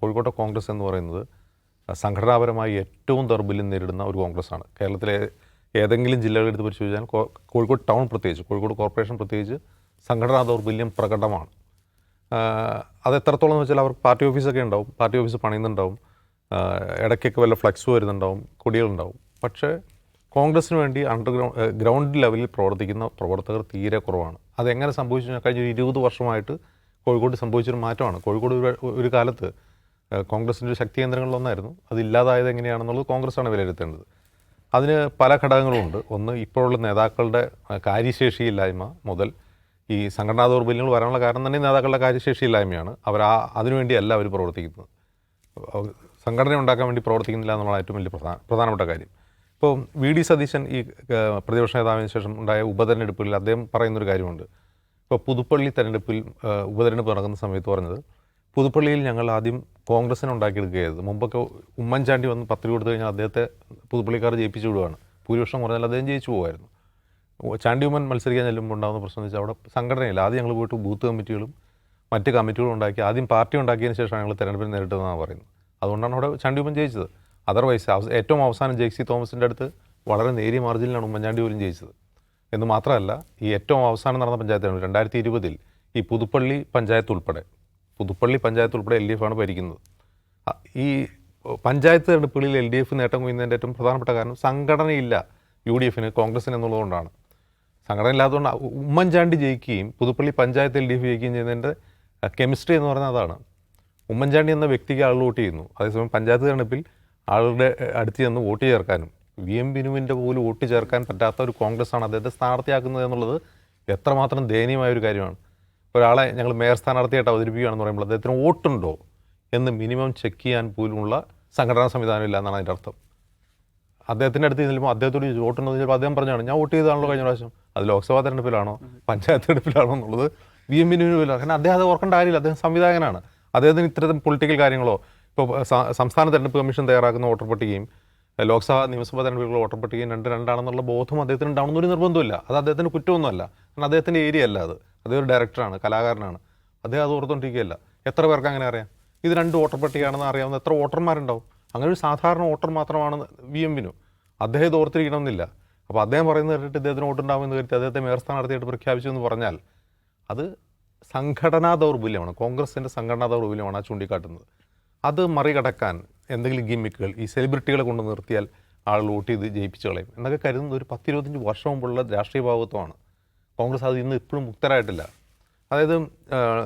കോഴിക്കോട്ടെ കോൺഗ്രസ് എന്ന് പറയുന്നത് സംഘടനാപരമായി ഏറ്റവും ദൗർബല്യം നേരിടുന്ന ഒരു കോൺഗ്രസ് ആണ് കേരളത്തിലെ ഏതെങ്കിലും ജില്ലകളെടുത്ത് പരിശോധിച്ചാൽ കോഴിക്കോട് ടൗൺ പ്രത്യേകിച്ച് കോഴിക്കോട് കോർപ്പറേഷൻ പ്രത്യേകിച്ച് സംഘടനാ ദൗർബല്യം പ്രകടമാണ്. അത് എത്രത്തോളം എന്ന് വെച്ചാൽ അവർക്ക് പാർട്ടി ഓഫീസൊക്കെ ഉണ്ടാവും പാർട്ടി ഓഫീസ് പണിയുന്നുണ്ടാവും ഇടയ്ക്കൊക്കെ വല്ല ഫ്ലക്സ് വരുന്നുണ്ടാവും കൊടികളുണ്ടാവും. പക്ഷേ കോൺഗ്രസ്സിന് വേണ്ടി അണ്ടർഗ്രൗണ്ട് ഗ്രൗണ്ട് ലെവലിൽ പ്രവർത്തിക്കുന്ന പ്രവർത്തകർ തീരെ കുറവാണ്. അതെങ്ങനെ സംഭവിച്ചു കഴിഞ്ഞാൽ കഴിഞ്ഞ ഇരുപത് വർഷമായിട്ട് കോഴിക്കോട് സംഭവിച്ചൊരു മാറ്റമാണ്. കോഴിക്കോട് ഒരു കാലത്ത് കോൺഗ്രസിന്റെ ശക്തി കേന്ദ്രങ്ങളിലൊന്നായിരുന്നു അത് ഇല്ലാതായത് എങ്ങനെയാണെന്നുള്ളത് കോൺഗ്രസ്സാണ് വിലയിരുത്തേണ്ടത്. അതിന് പല ഘടകങ്ങളുമുണ്ട് ഒന്ന് ഇപ്പോഴുള്ള നേതാക്കളുടെ കാര്യശേഷിയില്ലായ്മ മുതൽ ഈ സംഘടനാ ദൗർബല്യങ്ങൾ വരാനുള്ള കാരണം തന്നെ നേതാക്കളുടെ കാര്യശേഷിയില്ലായ്മയാണ്. അവർ ആ അതിനുവേണ്ടിയല്ല അവർ പ്രവർത്തിക്കുന്നത്. സംഘടന ഉണ്ടാക്കാൻ വേണ്ടി പ്രവർത്തിക്കുന്നില്ല എന്നുള്ള ഏറ്റവും വലിയ പ്രധാന പ്രധാനപ്പെട്ട കാര്യം. ഇപ്പോൾ വി ഡി സതീശൻ ഈ പ്രതിപക്ഷ നേതാവിന് ശേഷം ഉണ്ടായ ഉപതെരഞ്ഞെടുപ്പിൽ അദ്ദേഹം പറയുന്നൊരു കാര്യമുണ്ട്. ഇപ്പോൾ പുതുപ്പള്ളി തെരഞ്ഞെടുപ്പിൽ ഉപതെരഞ്ഞെടുപ്പ് നടക്കുന്ന സമയത്ത് പറഞ്ഞത് പുതുപ്പള്ളിയിൽ ഞങ്ങൾ ആദ്യം കോൺഗ്രസിനെ ഉണ്ടാക്കിയെടുക്കുകയായിരുന്നു. മുമ്പൊക്കെ ഉമ്മൻചാണ്ടി വന്ന് പത്രിക കൊടുത്തു കഴിഞ്ഞാൽ അദ്ദേഹത്തെ പുതുപ്പള്ളിക്കാർ ജയിപ്പിച്ചു വിടുവാണ്. ഭൂരിപക്ഷം കുറഞ്ഞാൽ അദ്ദേഹം ജയിച്ചു പോകുമായിരുന്നു ചാണ്ടി ഉമ്മൻ മത്സരിക്കാൻ ചെല്ലുമ്പോൾ ഉണ്ടാകുന്ന പ്രശ്നം എന്ന് വെച്ചാൽ അവിടെ സംഘടനയില്ല. ആദ്യം ഞങ്ങൾ പോയിട്ട് ബൂത്ത് കമ്മിറ്റികളും മറ്റ് കമ്മിറ്റികളും ഉണ്ടാക്കി ആദ്യം പാർട്ടി ഉണ്ടാക്കിയതിന് ശേഷമാണ് ഞങ്ങൾ തെരഞ്ഞെടുപ്പിൽ നേരിട്ടതെന്നാണ് പറയുന്നത്. അതുകൊണ്ടാണ് അവിടെ ചാണ്ടി ഉമ്മൻ ജയിച്ചത്. അതർവൈസ് ഏറ്റവും അവസാനം ജെയ്സി തോമസിന്റെ അടുത്ത് വളരെ നേരിയ മാർജിനിലാണ് ഉമ്മൻചാണ്ടി പോലും ജയിച്ചത്. എന്ന് മാത്രമല്ല ഈ ഏറ്റവും അവസാനം നടന്ന പഞ്ചായത്ത് തെരഞ്ഞെടുപ്പ് രണ്ടായിരത്തി ഇരുപതിൽ ഈ പുതുപ്പള്ളി പഞ്ചായത്ത് ഉൾപ്പെടെ. പുതുപ്പള്ളി പഞ്ചായത്ത് ഉൾപ്പെടെ എൽ ഡി എഫാണ് ഭരിക്കുന്നത് ഈ പഞ്ചായത്ത് തെരഞ്ഞെടുപ്പുകളിൽ എൽ ഡി എഫ് നേട്ടം കൊയ്യുന്നതിന്റെ ഏറ്റവും പ്രധാനപ്പെട്ട കാരണം സംഘടനയില്ല യു ഡി എഫിന് കോൺഗ്രസിന് എന്നുള്ളതുകൊണ്ടാണ്. സംഘടന ഇല്ലാത്തതുകൊണ്ട് ഉമ്മൻചാണ്ടി ജയിക്കുകയും Puthuppally panchayat L D F ജയിക്കുകയും ചെയ്യുന്നതിന്റെ കെമിസ്ട്രി എന്ന് പറയുന്നത് അതാണ്. ഉമ്മൻചാണ്ടി എന്ന വ്യക്തിക്ക് ആളുകൾ വോട്ട് ചെയ്യുന്നു. അതേസമയം പഞ്ചായത്ത് തെരഞ്ഞെടുപ്പിൽ ആളുടെ അടുത്ത് ചെന്ന് വോട്ട് ചേർക്കാനും വി എം ബിനുവിന്റെ പോലും വോട്ട് ചേർക്കാൻ പറ്റാത്ത ഒരു കോൺഗ്രസ്സാണ് അദ്ദേഹത്തെ സ്ഥാനാർത്ഥിയാക്കുന്നത് എന്നുള്ളത് എത്രമാത്രം ദയനീയമായ ഒരു കാര്യമാണ്. ഒരാളെ ഞങ്ങൾ മേയർ സ്ഥാനാർത്ഥിയായിട്ട് അവതരിപ്പിക്കുകയാണെന്ന് പറയുമ്പോൾ അദ്ദേഹത്തിന് വോട്ടുണ്ടോ എന്ന് മിനിമം ചെക്ക് ചെയ്യാൻ പോലുമുള്ള സംഘടനാ സംവിധാനം ഇല്ല എന്നാണ് അതിന്റെ അർത്ഥം. അദ്ദേഹത്തിന്റെ അടുത്ത് ചെല്ലുമ്പോൾ അദ്ദേഹത്തോട് വോട്ടുണ്ടോ? എന്ന് ചിലപ്പോൾ അദ്ദേഹം പറഞ്ഞാണ് ഞാൻ വോട്ട് ചെയ്താണല്ലോ കഴിഞ്ഞ പ്രാവശ്യം. അത് ലോക്സഭാ തെരഞ്ഞെടുപ്പിലാണോ പഞ്ചായത്ത് തെരഞ്ഞെടുപ്പിലാണോ എന്നുള്ളത് വി എം ബിനുവിനില്ല കാരണം അദ്ദേഹം അത് ഓർക്കേണ്ട കാര്യമില്ല അദ്ദേഹം സംവിധായകനാണ്. അദ്ദേഹത്തിന് ഇത്തരം പൊളിറ്റിക്കൽ കാര്യങ്ങളോ ഇപ്പോൾ സംസ്ഥാന തെരഞ്ഞെടുപ്പ് കമ്മീഷൻ തയ്യാറാക്കുന്ന വോട്ടർ പട്ടികയും ലോക്സഭാ നിയമസഭാ തെരഞ്ഞെടുപ്പുകൾ വോട്ടർ പട്ടികയും രണ്ട് രണ്ടാണെന്നുള്ള ബോധം അദ്ദേഹത്തിന് ഉണ്ടാവുന്നൊരു നിർബന്ധമില്ല അത് അദ്ദേഹത്തിന് കുറ്റമൊന്നുമല്ല. കാരണം അദ്ദേഹത്തിന്റെ ഏരിയ അല്ല അത്. അദ്ദേഹം ഒരു ഡയറക്ടറാണ് കലാകാരനാണ്. അദ്ദേഹം അത് ഓർത്തുകൊണ്ടിരിക്കുകയല്ല എത്ര പേർക്ക് അങ്ങനെ അറിയാം? ഇത് രണ്ട് വോട്ടർ പട്ടികയാണെന്ന് അറിയാവുന്ന എത്ര വോട്ടർമാരുണ്ടാവും? അങ്ങനെ ഒരു സാധാരണ വോട്ടർ മാത്രമാണ് വി എം വിനു. അദ്ദേഹം ഇത് ഓർത്തിരിക്കണമെന്നില്ല. അപ്പോൾ അദ്ദേഹം പറയുന്നത് കേട്ടിട്ട് ഇദ്ദേഹത്തിന് വോട്ടുണ്ടാവുമെന്ന് കരുതി അദ്ദേഹത്തെ മേയർ സ്ഥാനാർത്ഥിയായിട്ട് പ്രഖ്യാപിച്ചു എന്ന് പറഞ്ഞാൽ അത് സംഘടനാ ദൗർബല്യമാണ്. കോൺഗ്രസിന്റെ സംഘടനാ ദൗർബല്യമാണ് ആ ചൂണ്ടിക്കാട്ടുന്നത്. അത് മറികടക്കാൻ എന്തെങ്കിലും ഗിമ്മിക്കുകൾ ഈ സെലിബ്രിറ്റികളെ കൊണ്ട് നിർത്തിയാൽ ആളുകൾ വോട്ട് ചെയ്ത് ജയിപ്പിച്ചു കളയും. എന്നൊക്കെ കരുതുന്നത് ഒരു പത്തിരുപത്തഞ്ച് വർഷം മുമ്പുള്ള രാഷ്ട്രീയ ഭാവത്വമാണ്. കോൺഗ്രസ് അത് ഇന്ന് ഇപ്പോഴും മുക്തരായിട്ടില്ല. അതായത്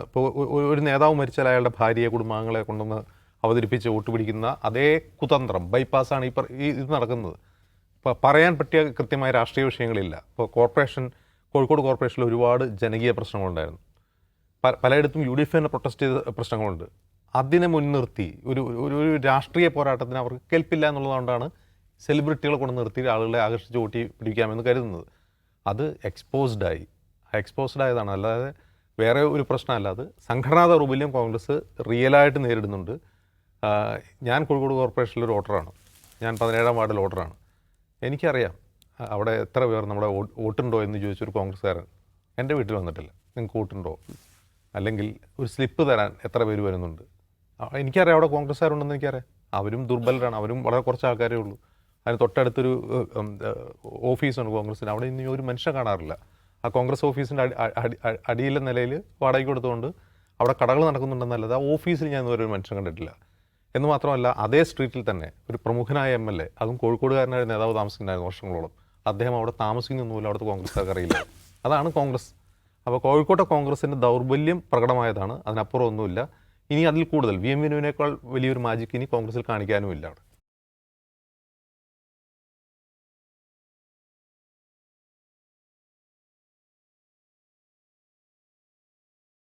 ഇപ്പോൾ ഒരു നേതാവ് മരിച്ചാൽ അയാളുടെ ഭാര്യയെ കുടുംബാംഗങ്ങളെ കൊണ്ടുവന്ന് അവതരിപ്പിച്ച് വോട്ട് പിടിക്കുന്ന അതേ കുതന്ത്രം ബൈപ്പാസാണ് ഈ ഈ ഇത് നടക്കുന്നത്. ഇപ്പോൾ പറയാൻ പറ്റിയ കൃത്യമായ രാഷ്ട്രീയ വിഷയങ്ങളില്ല. ഇപ്പോൾ കോർപ്പറേഷൻ കോഴിക്കോട് കോർപ്പറേഷനിൽ ഒരുപാട് ജനകീയ പ്രശ്നങ്ങളുണ്ടായിരുന്നു. പലയിടത്തും യു ഡി എഫ് തന്നെ പ്രൊട്ടസ്റ്റ് ചെയ്ത പ്രശ്നങ്ങളുണ്ട്. അതിനെ മുൻനിർത്തി ഒരു ഒരു ഒരു രാഷ്ട്രീയ പോരാട്ടത്തിന് അവർക്ക് കേൾപ്പില്ല എന്നുള്ളതുകൊണ്ടാണ് സെലിബ്രിറ്റികളെ കൊണ്ട് നിർത്തി ആളുകളെ ആകർഷിച്ച് വോട്ടി പിടിക്കാമെന്ന് കരുതുന്നത്. അത് എക്സ്പോസ്ഡ് ആയി. എക്സ്പോസ്ഡ് ആയതാണ്. അല്ലാതെ വേറെ ഒരു പ്രശ്നമല്ല. അത് സംഘടനാ ദൗർബല്യം കോൺഗ്രസ് റിയലായിട്ട് നേരിടുന്നുണ്ട്. ഞാൻ കോഴിക്കോട് കോർപ്പറേഷനിൽ ഒരു വോട്ടറാണ്. ഞാൻ പതിനേഴാം വാർഡിൽ വോട്ടറാണ്. എനിക്കറിയാം അവിടെ എത്ര പേർ നമ്മുടെ വോട്ട് വോട്ടുണ്ടോ എന്ന് ചോദിച്ചൊരു കോൺഗ്രസ്സുകാരൻ എന്റെ വീട്ടിൽ വന്നിട്ടില്ല. നിങ്ങൾക്ക് വോട്ടുണ്ടോ? അല്ലെങ്കിൽ ഒരു സ്ലിപ്പ് തരാൻ എത്ര പേര് വരുന്നുണ്ട്? എനിക്കറിയാം അവിടെ കോൺഗ്രസ്സുകാരുണ്ടെന്ന് എനിക്കറിയാം. അവരും ദുർബലരാണ്. അവരും വളരെ കുറച്ച് ആൾക്കാരേ ഉള്ളൂ. അതിന് തൊട്ടടുത്തൊരു ഓഫീസാണ് കോൺഗ്രസിന് അവിടെ ഇനി ഒരു മനുഷ്യനെ കാണാറില്ല. ആ കോൺഗ്രസ് ഓഫീസിന്റെ അടി അടി അടി- അടിയിലെ നിലയിൽ വാടകയ്ക്ക് കൊടുത്തുകൊണ്ട് അവിടെ കടകൾ നടക്കുന്നുണ്ടെന്നല്ലാതെ ആ ഓഫീസിൽ ഞാൻ ഇന്നുവരെ ഒരു മനുഷ്യൻ കണ്ടിട്ടില്ല. എന്ന് മാത്രമല്ല അതേ സ്ട്രീറ്റിൽ തന്നെ ഒരു പ്രമുഖനായ എം എൽ എ അതും കോഴിക്കോടുകാരനായ നേതാവ് താമസിക്കുന്നുണ്ടായിരുന്നു വർഷങ്ങളോളം. അദ്ദേഹം അവിടെ താമസിക്കുന്ന പോലും അവിടുത്തെ കോൺഗ്രസ്സുകാർക്ക് അറിയില്ല. അതാണ് കോൺഗ്രസ്. അപ്പോൾ കോഴിക്കോട്ടെ കോൺഗ്രസിന്റെ ദൗർബല്യം പ്രകടമായതാണ്. അതിനപ്പുറം ഒന്നുമില്ല ഇനി അതിൽ കൂടുതൽ വി എം വിനുവിനേക്കാൾ വലിയൊരു മാജിക് ഇനി കോൺഗ്രസിൽ കാണിക്കാനുമില്ല അവിടെ.